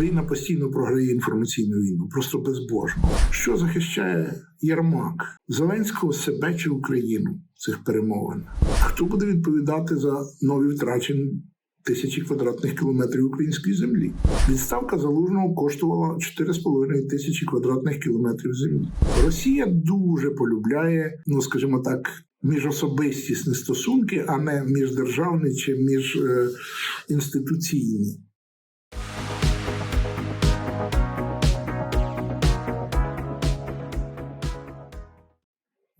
Україна постійно програє інформаційну війну, просто безбожно. Що захищає Єрмак? Зеленського себе чи Україну цих перемовинах? Хто буде відповідати за нові втрачені тисячі квадратних кілометрів української землі? Відставка залужного коштувала 4,5 тисячі квадратних кілометрів землі. Росія дуже полюбляє, ну скажімо так. Міжособистісні стосунки, а не міждержавні чи міжінституційні.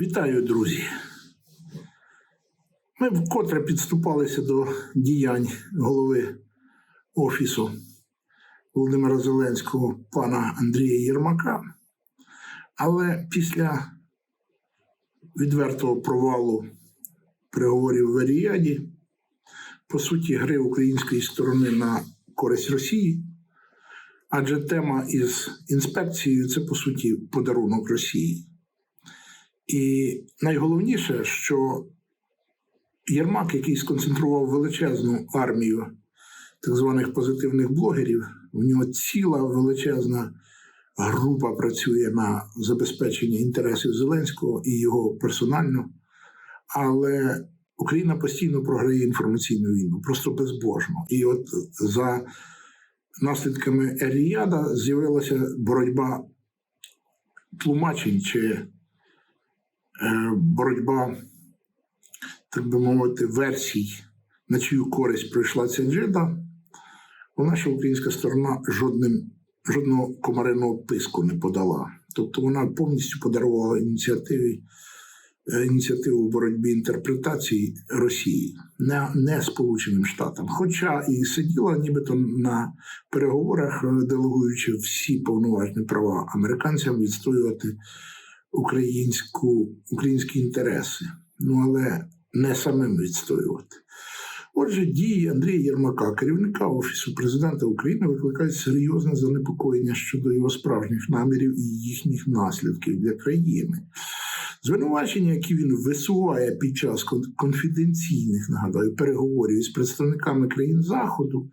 Вітаю, друзі. Ми вкотре підступалися до діянь голови Офісу Володимира Зеленського пана Андрія Єрмака. Але після відвертого провалу переговорів в Аріаді, по суті, гри української сторони на користь Росії, адже тема із інспекцією це по суті подарунок Росії. І найголовніше, що Єрмак, який сконцентрував величезну армію так званих позитивних блогерів, у нього ціла величезна група працює на забезпечення інтересів Зеленського і його персонально. Але Україна постійно програє інформаційну війну, просто безбожно. І от за наслідками Еріяда з'явилася боротьба тлумачень чи боротьба, так би мовити, версій, на чию користь пройшла ця джида, наша українська сторона жодним, жодного комариного писку не подала. Тобто вона повністю подарувала ініціативі. е, Ініціативу в боротьбі інтерпретації Росії, не, не Сполученим Штатам. Хоча і сиділа нібито на переговорах, е, делегуючи всі повноважні права американцям відстоювати українську, українські інтереси, ну але не самим відстоювати. Отже, дії Андрія Єрмака, керівника Офісу президента України, викликають серйозне занепокоєння щодо його справжніх намірів і їхніх наслідків для країни. Звинувачення, які він висуває під час конфіденційних нагадаю переговорів із представниками країн Заходу,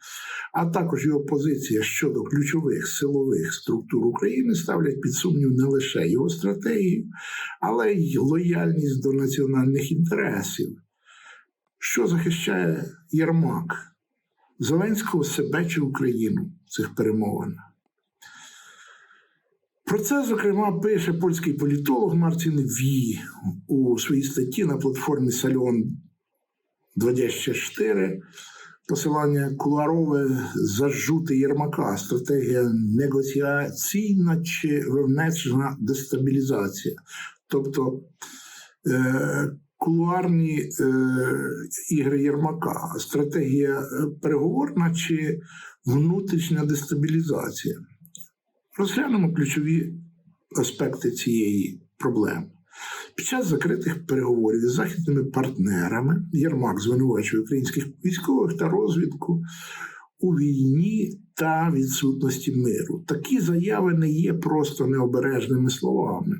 а також його позиція щодо ключових силових структур України ставлять під сумнів не лише його стратегію, але й лояльність до національних інтересів. Що захищає Єрмак? Зеленського себе чи Україну в цих перемовинах? Про це, зокрема, пише польський політолог Мартін Ві у своїй статті на платформі Сальон 24. Посилання куларове зажути Єрмака, стратегія негоціаційна чи вивнечна дестабілізація. Тобто е, кулуарні е, ігри Єрмака, стратегія е, переговорна чи внутрішня дестабілізація. Розглянемо ключові аспекти цієї проблеми. Під час закритих переговорів із західними партнерами Єрмак звинувачує українських військових та розвідку у війні та відсутності миру. Такі заяви не є просто необережними словами.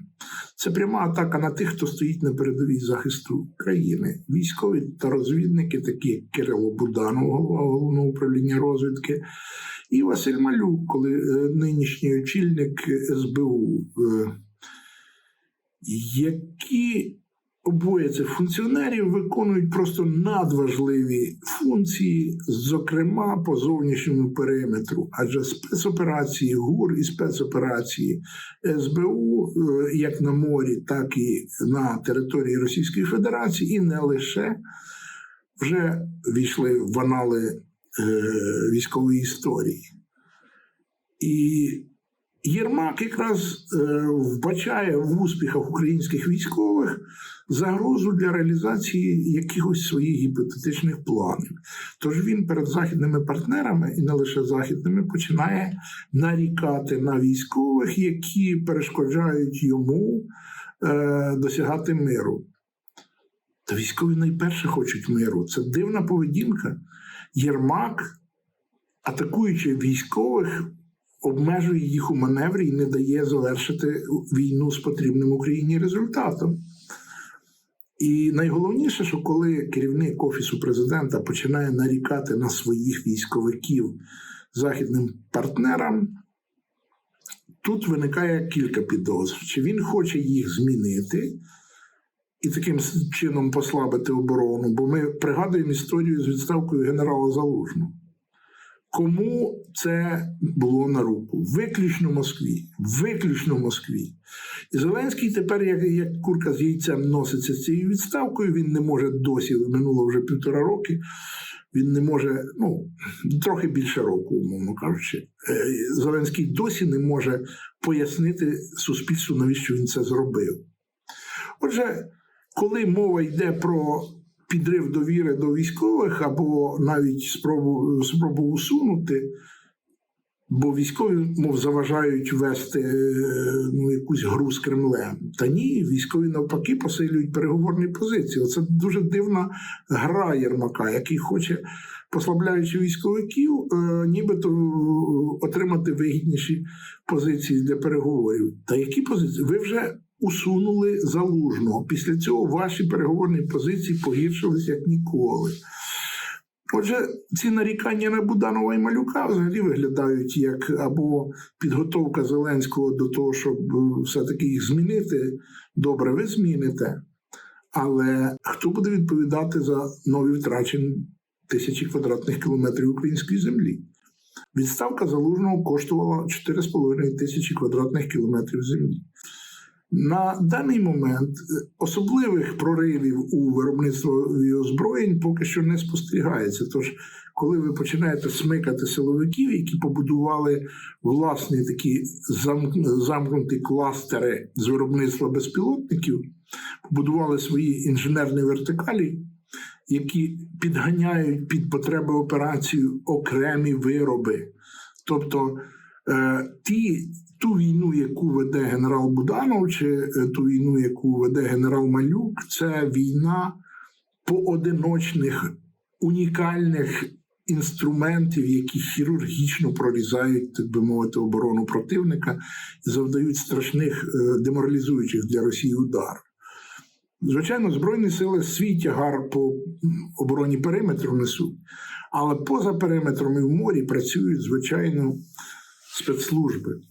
Це пряма атака на тих, хто стоїть на передовій захисту країни. Військові та розвідники, такі як Кирило Буданов, голова головного управління розвідки, і Василь Малюк, коли е, нинішній очільник СБУ, е, які обоє цих функціонерів виконують просто надважливі функції, зокрема по зовнішньому периметру, адже спецоперації ГУР і спецоперації СБУ, е, як на морі, так і на території Російської Федерації, і не лише вже війшли в анали е, військової історії. І Єрмак якраз е, вбачає в успіхах українських військових загрозу для реалізації якихось своїх гіпотетичних планів. Тож він перед західними партнерами, і не лише західними, починає нарікати на військових, які перешкоджають йому е, досягати миру. Та військові найперше хочуть миру. Це дивна поведінка. Єрмак, атакуючи військових, обмежує їх у маневрі і не дає завершити війну з потрібним Україні результатом. І найголовніше, що коли керівник офісу президента починає нарікати на своїх військовиків західним партнерам. Тут виникає кілька підозр. Чи він хоче їх змінити і таким чином послабити оборону? Бо ми пригадуємо історію з відставкою генерала Залужного. Кому це було на руку? Виключно Москві. Виключно Москві. І Зеленський тепер, як, як курка з яйцем, носиться з цією відставкою. Він не може досі, минуло вже півтора роки. Він не може, ну, трохи більше року, умовно кажучи. Е, Зеленський досі не може пояснити суспільству, навіщо він це зробив. Отже, коли мова йде про підрив довіри до військових або навіть спробу, спробу усунути, бо військові, мов, заважають вести е, ну, якусь гру з Кремлем. Та ні, військові навпаки посилюють переговорні позиції. Це дуже дивна гра Єрмака, який хоче, послабляючи військовиків, е, нібито отримати вигідніші позиції для переговорів. Та які позиції? Ви вже усунули залужного. Після цього ваші переговорні позиції погіршились як ніколи. Отже, ці нарікання на Буданова і Малюка взагалі виглядають як або підготовка Зеленського до того, щоб е, все-таки їх змінити. Добре, ви зміните. Але хто буде відповідати за нові втрачені тисячі квадратних кілометрів української землі? Відставка залужного коштувала 4,5 тисячі квадратних кілометрів землі. На даний момент е, особливих проривів у виробництві озброєнь поки що не спостерігається. Тож, коли ви починаєте смикати силовиків, які побудували власні такі зам- замкнуті кластери з виробництва безпілотників, побудували свої інженерні вертикалі, які підганяють під потреби операції окремі вироби. Тобто ті, ту війну, яку веде генерал Буданов, чи е, ту війну, яку веде генерал Малюк, це війна поодиночних унікальних інструментів, які хірургічно прорізають, так би мовити, оборону противника і завдають страшних е, деморалізуючих для Росії ударів. Звичайно, Збройні сили свій тягар по обороні периметру несуть, але поза периметром і в морі працюють, звичайно, спецслужби.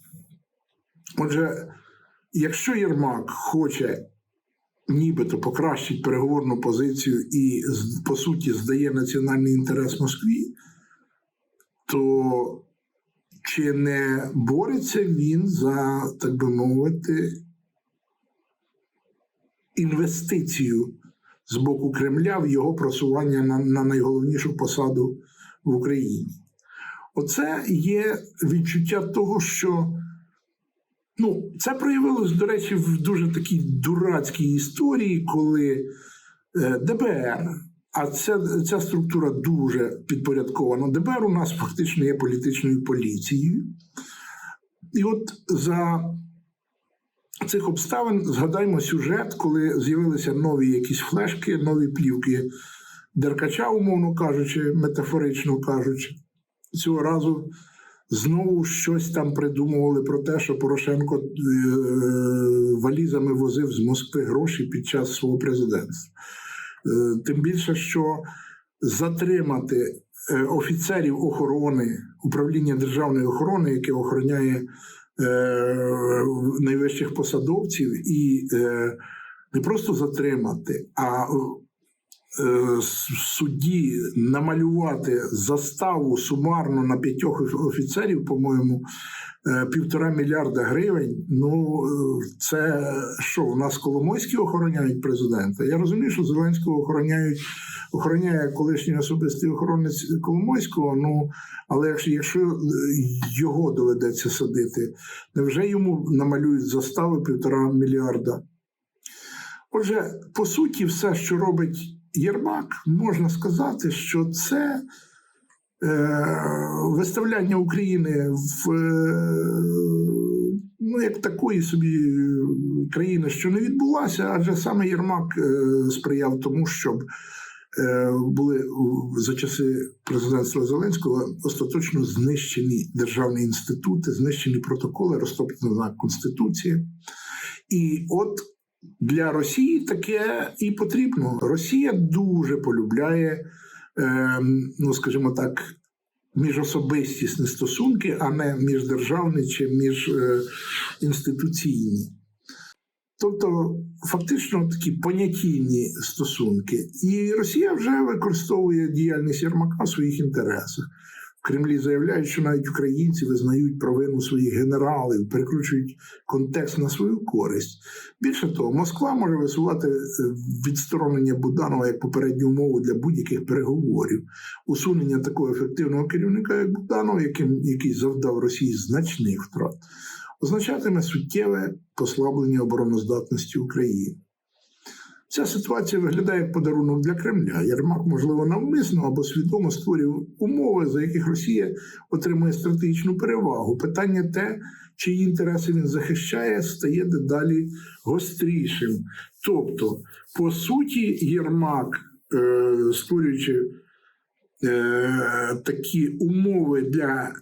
Отже, якщо Єрмак хоче нібито покращити переговорну позицію і, по суті, здає національний інтерес Москві, то чи не бореться він за, так би мовити, інвестицію з боку Кремля в його просування на, на найголовнішу посаду в Україні? Оце є відчуття того, що ну, це проявилось, до речі, в дуже такій дурацькій історії, коли е, ДБР, а ця, ця структура дуже підпорядкована. ДБР у нас фактично є політичною поліцією. І от за цих обставин згадаймо сюжет, коли з'явилися нові якісь флешки, нові плівки Деркача, умовно кажучи, метафорично кажучи. Цього разу знову щось там придумували про те, що Порошенко е, валізами возив з Москви гроші під час свого президентства. Е, Тим більше, що затримати е, офіцерів охорони управління державної охорони, яке охороняє найвищих посадовців, і не просто затримати, а судді намалювати заставу сумарно на п'ятьох офіцерів, по-моєму, е, півтора мільярда гривень. Ну е, це що, у нас Коломойські охороняють президента? Я розумію, що Зеленського охороняють. Охороняє колишній особистий охоронець Коломойського. Ну але якщо, якщо е, його доведеться садити, невже йому намалюють застави півтора мільярда? Отже, по суті, все, що робить Єрмак, можна сказати, що це е, виставляння України в е, ну, як такої собі країни, що не відбулася, адже саме Єрмак е, сприяв тому, щоб були за часи президентства Зеленського остаточно знищені державні інститути, знищені протоколи, розтоплена Конституція. І от для Росії таке і потрібно. Росія дуже полюбляє, е, ну скажімо так, міжособистісні стосунки, а не міждержавні чи міжінституційні. Тобто, фактично такі понятійні стосунки. І Росія вже використовує діяльність Єрмака в своїх інтересах. Кремлі заявляють, що навіть українці визнають провину своїх генералів, перекручують контекст на свою користь. Більше того, Москва може висувати е, відсторонення Буданова як попередню умову для будь-яких переговорів, усунення такого ефективного керівника, як Буданов, яким, який завдав Росії значних втрат, означатиме суттєве послаблення обороноздатності України. Ця ситуація виглядає як подарунок для Кремля. Єрмак, можливо, навмисно або свідомо створює умови, за яких Росія отримує стратегічну перевагу. Питання те, чиї інтереси він захищає, стає дедалі гострішим. Тобто, по суті, Єрмак, е, створюючи е, такі умови для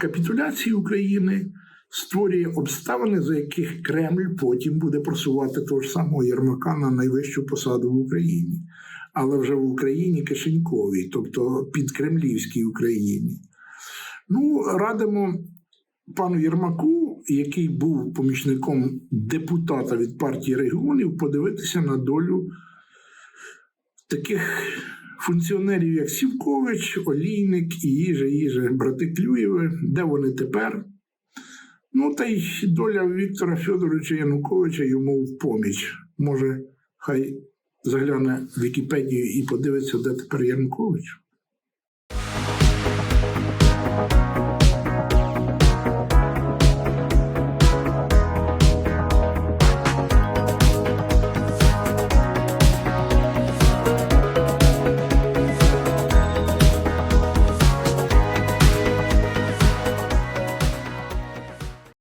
капітуляції України, створює обставини, за яких Кремль потім буде просувати того ж самого Єрмака на найвищу посаду в Україні, але вже в Україні кишеньковій, тобто під Кремлівській Україні. Ну, радимо пану Єрмаку, який був помічником депутата від партії регіонів, подивитися на долю таких функціонерів, як Сівкович, Олійник і їже, їже, брати Клюєви, де вони тепер. Ну, та й доля Віктора Федоровича Януковича йому в поміч. Може, хай загляне в Вікіпедію і подивиться, де тепер Янукович.